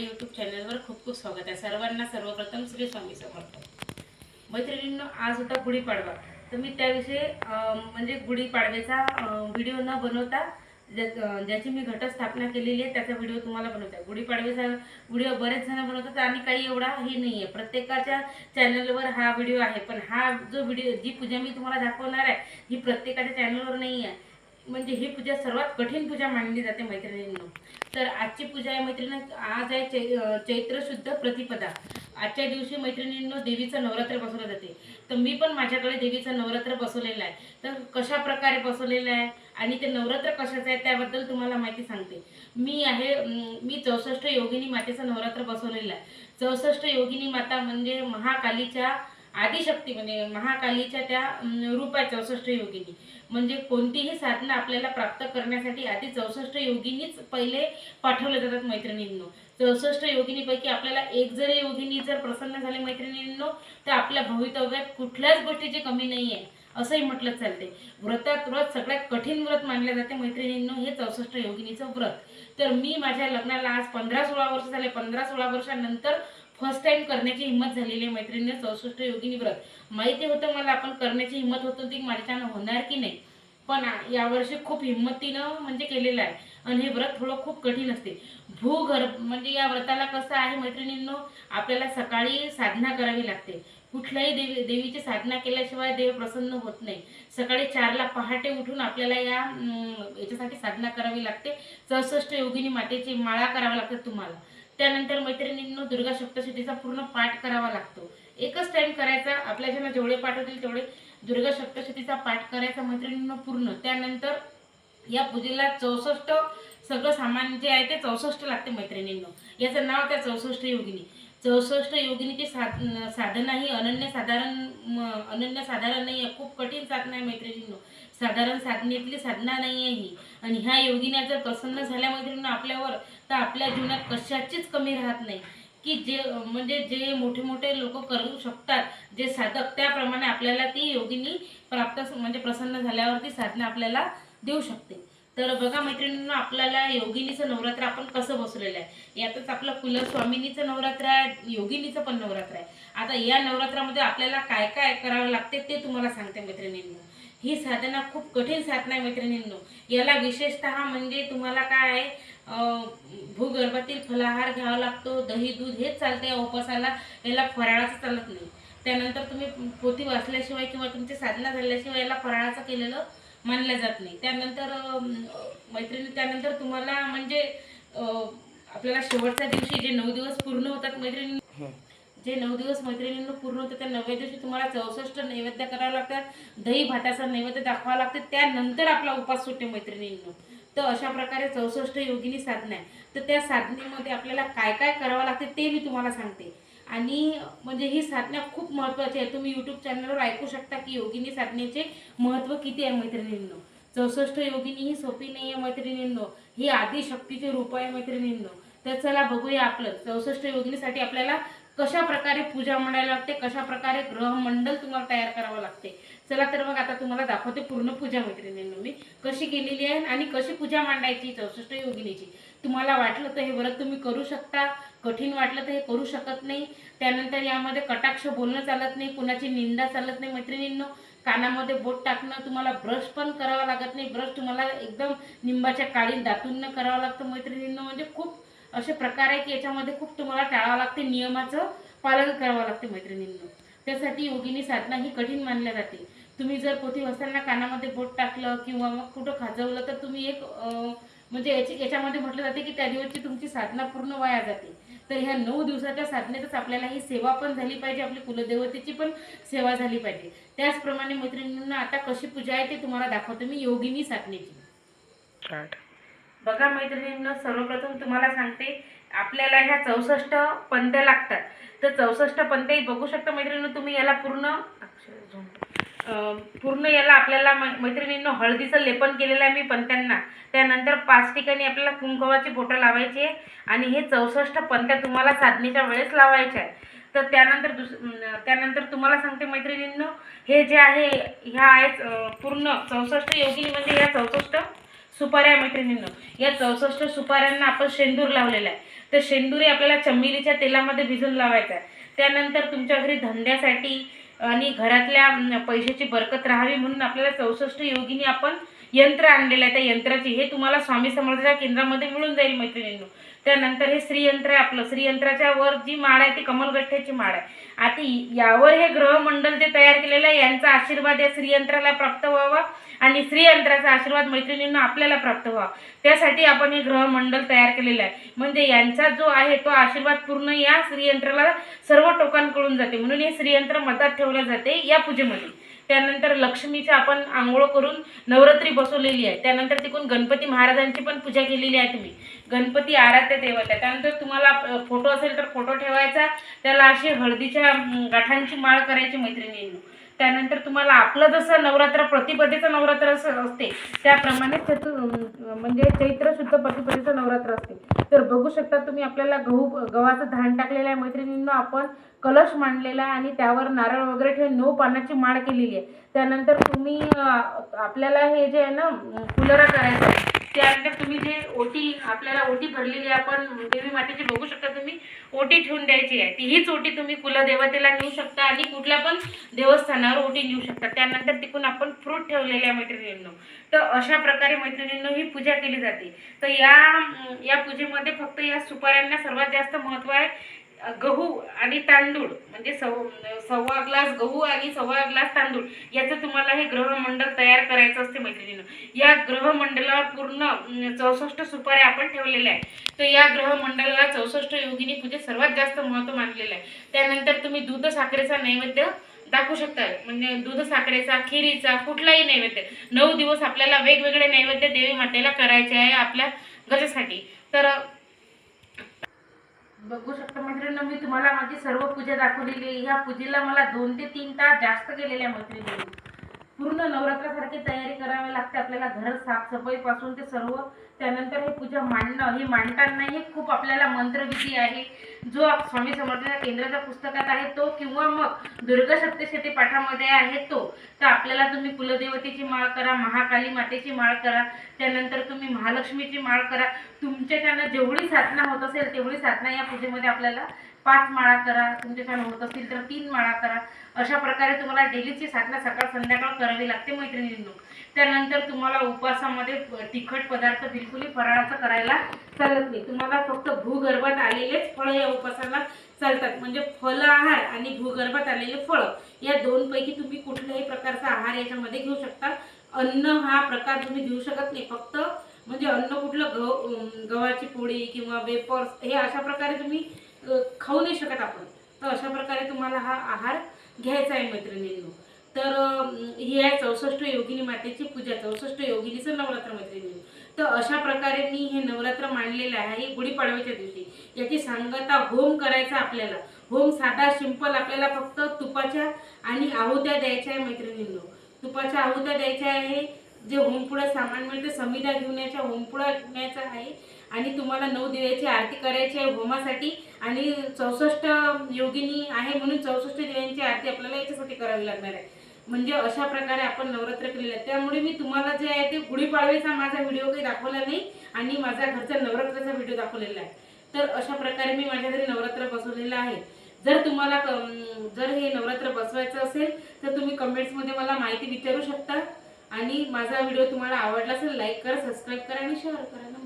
YouTube चॅनलवर खूप स्वागत आहे. सर्वांना सर्वप्रथम श्री स्वामी समर्थ. मैत्रिणींनो आज होता गुढीपाडवा तर मी त्याविषयी म्हणजे गुढीपाडव्याचा व्हिडिओ न बनवता ज्या- ज्याची मी घटस्थापना केलेली आहे त्याचा व्हिडिओ तुम्हाला बनवता. आहे गुढीपाडव्याचा व्हिडिओ बरेच जण बनवतात आणि काही एवढा हे नाही आहे प्रत्येकाच्या चॅनलवर हा व्हिडिओ आहे. पण हा जो व्हिडिओ जी पूजा मी तुम्हाला दाखवणार आहे ही प्रत्येकाच्या चॅनलवर नाही आहे म्हणजे ही पूजा सर्वात कठीण पूजा मानली जाते मैत्रिणींनो. तर आजची पूजा आहे मैत्रिणी आज आहे चै चैत्र शुद्ध प्रतिपदा. आजच्या दिवशी मैत्रिणींनो देवीचं नवरात्र बसवलं जाते. तर मी पण माझ्याकडे देवीचं नवरात्र बसवलेलं आहे. तर कशा प्रकारे बसवलेलं आहे आणि ते नवरात्र कशाचं आहे त्याबद्दल तुम्हाला माहिती सांगते. मी आहे मी चौसष्ट योगिनी मातेचं नवरात्र बसवलेलं आहे. चौसष्ट योगिनी माता म्हणजे महाकालीच्या आदिशक्ती म्हणजे महाकालीच्या त्या रूपात चौसष्ट योगिनी. म्हणजे कोणतीही साधना आपल्याला प्राप्त करण्यासाठी आधी चौसष्ट योगिनीच पहिले पाठवले जातात मैत्रिणींनो. चौसष्ट योगिनीपैकी आपल्याला एक जरी योगिनी जर प्रसन्न झाली मैत्रिणींनो तर आपल्या भवितव्यात कुठल्याच गोष्टीची कमी नाही आहे असंही म्हटलं चालते व्रतात व्रत सगळ्यात कठीण व्रत मानले जाते मैत्रिणींनो हे चौसष्ट योगिनीचं व्रत. तर मी माझ्या लग्नाला आज पंधरा सोळा वर्ष झाले. पंधरा सोळा वर्षानंतर फर्स्ट टाइम करण्याची हिंमत झालेली आहे मैत्रिणीने चौसष्ट योगिनी व्रत. माहिती होतं मला आपण करण्याची हिंमत होत होती माझ्यानं होणार की नाही. पण यावर्षी खूप हिंमतीनं म्हणजे केलेलं आहे. आणि हे व्रत थोडं खूप कठीण असते. भूगर्भ म्हणजे या व्रताला कसं आहे मैत्रिणींनो आपल्याला सकाळी साधना करावी लागते. कुठल्याही देवी देवीची साधना केल्याशिवाय देव प्रसन्न होत नाही. सकाळी चारला पहाटे उठून आपल्याला या याच्यासाठी साधना करावी लागते. चौसष्ट योगिनी मातेची माळा करावी लागते तुम्हाला. त्यानंतर मैत्रिणींनो दुर्गा सप्तशतीचा पूर्ण पाठ करावा लागतो. एकच टाइम करायचा आपल्या ज्यांना जेवढे पाठ होतील तेवढे दुर्गा सप्तशतीचा पाठ करायचा मैत्रिणींनो पूर्ण. त्यानंतर या पूजेला चौसष्ट सगळं सामान जे आहे ते चौसष्ट लागते मैत्रिणींनो. याचं नाव त्या चौसष्ट योगिनी. चौसष्ट योगिनीची साध साधना ही अनन्य साधारण अनन्य साधारण नाही आहे. खूप कठीण साधना आहे मैत्रिणींनो. साधारण साधनेतली साधना नाही आहे ही. आणि ह्या योगीने जर प्रसन्न झाल्या मैत्रिणी आपल्यावर तर आपल्या जीवनात कशाचीच कमी राहत नाही. की जे म्हणजे जे मोठे मोठे लोक करू शकतात जे साधक त्याप्रमाणे आपल्याला ती योगिनी प्राप्त म्हणजे प्रसन्न झाल्यावर ती साधना आपल्याला देऊ शकते. तर बघा मैत्रिणींनो आपल्याला योगिनीचं नवरात्र आपण कसं बसवलेलं आहे? यातच आपलं कुलस्वामिनीचं नवरात्र आहे योगिनीचं पण नवरात्र आहे. आता या नवरात्रामध्ये आपल्याला काय काय करावं लागते ते तुम्हाला सांगते मैत्रिणींनो. ही साधना खूप कठीण साधना आहे मैत्रिणींनो. याला विशेषतः म्हणजे तुम्हाला काय आहे भूगर्भातील फलाहार घ्यावा लागतो दही दूध हेच चालते या उपासाला याला फराळाचं चालत नाही. त्यानंतर तुम्ही पोथी वाचल्याशिवाय किंवा तुमची साधना झाल्याशिवाय याला फराळाचं केलेलं मानलं जात नाही. त्यानंतर मैत्रिणी त्यानंतर तुम्हाला म्हणजे आपल्याला शेवटच्या दिवशी जे नऊ दिवस पूर्ण होतात मैत्रिणी जे नऊ दिवस मैत्रिणींना पूर्ण होतं त्या नवव्या दिवशी तुम्हाला चौसष्ट नैवेद्य करावं लागतात. दही भाताचा नैवेद्य दाखवावा लागते. त्यानंतर आपला उपास सुटते मैत्रिणींनो. तर अशा प्रकारे चौसष्ट योगिनी साधना आहे. तर त्या साधनेमध्ये आपल्याला काय काय करावं लागते ते मी तुम्हाला सांगते. आणि म्हणजे ही साधना खूप महत्त्वाची आहे तुम्ही यूट्यूब चॅनलवर ऐकू शकता की योगिनी साधनेचे महत्त्व किती आहे मैत्रिणींनो. चौसष्ट योगिनी ही सोपी नाही आहे मैत्रिणींनो. ही आदी शक्तीचे रूप आहे मैत्रिणींनो. तर चला बघूया आपलं. चौसष्ट योगिनीसाठी आपल्याला कशा प्रकारे पूजा म्हणायला लागते? कशा प्रकारे ग्रहमंडल तुम्हाला तयार करावं लागते? चला तर मग आता तुम्हाला दाखवते पूर्ण पूजा मैत्रिणींनो मी. कशी केलेली आहे आणि कशी पूजा मांडायची चौसष्ट योगिनीची? तुम्हाला वाटलं तर हे व्रत तुम्ही करू शकता कठीण वाटलं तर हे करू शकत नाही. त्यानंतर यामध्ये कटाक्ष बोलणं चालत नाही कुणाची निंदा चालत नाही मैत्रिणींनो. कानामध्ये बोट टाकणं तुम्हाला ब्रश पण करावा लागत नाही. ब्रश तुम्हाला एकदम निंबाच्या काळी दातून करावं लागतं मैत्रिणींनो. म्हणजे खूप असे प्रकार आहे की याच्यामध्ये खूप तुम्हाला टाळावं लागते नियमाचं पालन करावं लागते मैत्रिणींनो. त्यासाठी योगिनी साधना ही कठीण मानल्या जाते. तुम्ही जर पोथी वाचताना कानामध्ये बोट टाकलं किंवा मग कुठं खाजवलं तर तुम्ही एक म्हणजे याची याच्यामध्ये म्हटलं जाते की त्या दिवसची तुमची साधना पूर्ण वाया जाते. तर ह्या नऊ दिवसाच्या साधनेतच आपल्याला ही सेवा पण झाली पाहिजे आपली कुलदेवतेची पण सेवा झाली पाहिजे. त्याचप्रमाणे मैत्रिणींना आता कशी पूजा आहे ते तुम्हाला दाखवतो मी योगिनी साधनेची. बघा मैत्रिणींनो सर्वप्रथम तुम्हाला सांगते आपल्याला ह्या चौसष्ट पंत्या लागतात. तर चौसष्ट पंत्याही बघू शकता मैत्रिणींनो तुम्ही याला पूर्ण पूर्ण याला आपल्याला मै- मैत्रिणींनो हळदीचं लेपन केलेलं आहे मी पंत्यांना त्यानंतर पाच ठिकाणी आपल्याला कुंकवाची बोटं लावायची आहे. आणि हे चौसष्ट पंत्या तुम्हाला साधनेच्या वेळेस लावायच्या आहे तर त्यानंतर दुस त्यानंतर तुम्हाला सांगते मैत्रिणींनो हे जे आहे ह्या आहेत पूर्ण चौसष्ट योगिनी म्हणजे ह्या चौसष्ट सुपाऱ्या मैत्रिणींनो. या चौसष्ट सुपाऱ्यांना आपण शेंदूर लावलेला आहे. तर शेंदूर हे आपल्याला चमेलीच्या तेलामध्ये भिजून लावायचं आहे. त्यानंतर तुमच्या घरी धंद्यासाठी आणि घरातल्या पैशाची बरकत राहावी म्हणून आपल्याला चौसष्ट योगिनी आपण यंत्र आणलेलं आहे. त्या यंत्राची हे तुम्हाला स्वामी समर्थाच्या केंद्रामध्ये मिळून जाईल मैत्रिणींनो. त्यानंतर हे श्रीयंत्र आहे आपलं. श्रीयंत्राच्या वर जी माळ आहे ती कमलगठ्ठ्याची माळ आहे. आता यावर हे ग्रहमंडल जे तयार केलेलं आहे यांचा आशीर्वाद या श्रीयंत्राला प्राप्त व्हावा आणि श्रीयंत्राचा आशीर्वाद मैत्रिणींना आपल्याला प्राप्त व्हावा. त्यासाठी आपण हे ग्रहमंडल तयार केलेलं आहे. म्हणजे यांचा जो आहे तो आशीर्वाद पूर्ण या श्रीयंत्राला सर्व टोकांकडून जाते. म्हणून हे श्रीयंत्र मतात ठेवलं जाते या पूजेमध्ये. त्यानंतर लक्ष्मीचं आपण आंघोळ करून नवरात्री बसवलेली आहे. त्यानंतर तिकडून गणपती महाराजांची पण पूजा केलेली आहे तुम्ही. गणपती आराध्य दैवत. आहे त्यानंतर तुम्हाला फोटो असेल तर फोटो ठेवायचा. त्याला अशी हळदीच्या गाठांची माळ करायची मैत्रिणींनी. त्यानंतर तुम्हाला आपलं जसं नवरात्र प्रतिपदेचं नवरात्र असं असते त्याप्रमाणे चतु म्हणजे चैत्र शुद्ध प्रतिपदेचं नवरात्र असते. तर बघू शकता तुम्ही आपल्याला गहू गव्हाचं धान टाकलेलं आहे मैत्रिणींना आपण कलश मांडलेला आहे आणि त्यावर नारळ वगैरे ठेवून नऊ पानाची माळ केलेली आहे. त्यानंतर तुम्ही आपल्याला हे जे आहे ना अं, करायचं त्यानंतर तुम्ही जे ओटी आपल्याला ओटी भरलेली आहे आपण देवी मातेची बघू शकता तुम्ही. ओटी ठेवून द्यायची आहे. ती हीच ओटी तुम्ही कुलदेवतेला नेऊ शकता आणि कुठल्या पण देवस्थानावर ओटी नेऊ शकता. त्यानंतर तिकून आपण फ्रूट ठेवलेले आहे मैत्रिणींनो. तर अशा प्रकारे मैत्रिणींनो ही पूजा केली जाते. तर या या पूजेमध्ये फक्त या सुपाऱ्यांना सर्वात जास्त महत्त्व आहे. गहू आणि तांदूळ म्हणजे सव सव्वा ग्लास गहू आणि सव्वा ग्लास तांदूळ याचं तुम्हाला हे ग्रहमंडल तयार करायचं असते मैत्रिणीनं. या ग्रहमंडलावर पूर्ण चौसष्ट सुपाऱ्या आपण ठेवलेल्या आहे तर या ग्रहमंडलाला चौसष्ट योगिनी पूजेत सर्वात जास्त महत्त्व मानलेलं आहे. त्यानंतर तुम्ही दूध साखरेचा नैवेद्य दाखवू शकता म्हणजे दूध साखरेचा खिरीचा कुठलाही नैवेद्य. नऊ दिवस आपल्याला वेगवेगळे नैवेद्य देवी मातेला करायचे आहे आपल्या गजासाठी. तर बघू शकता मैत्रिणी मी तुम्हाला माझी सर्व पूजा दाखवलेली आहे. ह्या पूजेला मला दोन ते तीन तास जास्त गेलेल्या मैत्रिणी पूर्ण नवरात्रासारखी तयारी करावी लागते. आपल्याला घर साफसफाईपासून ते सर्व. त्यानंतर हे पूजा मांडणं हे मांडताना हे खूप आपल्याला मंत्रविधी आहे. जो स्वामी समर्थाच्या केंद्राच्या पुस्तकात आहे तो किंवा मग दुर्गा सप्तशती पाठामध्ये आहे तो. तर आपल्याला तुम्ही कुलदेवतेची माळ करा महाकाली मातेची माळ करा. त्यानंतर तुम्ही महालक्ष्मीची माळ करा. तुमच्याच्यानं जेवढी साधना होत असेल तेवढी साधना या पूजेमध्ये आपल्याला पाच माळा करा तुमच्याच्यानं होत असतील तर तीन माळा करा. अशा प्रकारे तुम्हाला डेलीची साधना सकाळ संध्याकाळ करावी लागते मैत्रिणींनो. त्यानंतर तुम्हाला उपवासामध्ये तिखट पदार्थ बिलकुलही फराळाचं करायला चालत नाही. तुम्हाला फक्त भूगर्भात आलेलेच फळं या उपवासाला चालतात. म्हणजे फल आहार आणि भूगर्भात आलेले फळं या दोनपैकी तुम्ही कुठल्याही प्रकारचा आहार याच्यामध्ये घेऊ शकता. अन्न हा प्रकार तुम्ही घेऊ शकत नाही. फक्त म्हणजे अन्न कुठलं गव गव्हाची पोळी किंवा वेपर्स हे अशा प्रकारे तुम्ही खाऊ नाही शकत आपण. तर अशा प्रकारे तुम्हाला हा आहार घ्यायचा आहे मैत्रिणींनो. तर ही आहे चौसष्ट योगिनी मातेची पूजा चौसष्ट योगिनीचं नवरात्र मैत्रिणी. तर अशा प्रकारे मी हे नवरात्र मांडलेलं आहे हे गुढीपाडव्याच्या दिवशी. याची सांगता होम करायचा आपल्याला. होम साधा सिंपल आपल्याला फक्त तुपाच्या आणि आहुत्या द्यायच्या आहे मैत्रिणींनो. तुपाच्या आहुत्या द्यायच्या आहे जे होमपुडा सामान मिळते समिधा घेऊन याच्या होमपुडा न्यायचा आहे. आणि तुम्हाला नऊ दिव्याची आरती करायची आहे होमासाठी. आणि चौसष्ट योगिनी आहे म्हणून चौसष्ट दिव्यांची आरती आपल्याला याच्यासाठी करावी लागणार आहे. म्हणजे अशा प्रकारे आपण नवरात्र केलेलं आहे. त्यामुळे मी तुम्हाला जे आहे ते गुढीपाडव्याचा माझा व्हिडिओ काही दाखवला नाही आणि माझा घरचा नवरात्राचा व्हिडिओ दाखवलेला आहे. तर अशा प्रकारे मी माझ्या घरी नवरात्र बसवलेलं आहे. जर तुम्हाला जर हे नवरात्र बसवायचं असेल तर तुम्ही कमेंट्समध्ये मला माहिती विचारू शकता. आणि माझा व्हिडिओ तुम्हाला आवडला असेल लाईक करा सबस्क्राईब करा आणि शेअर करा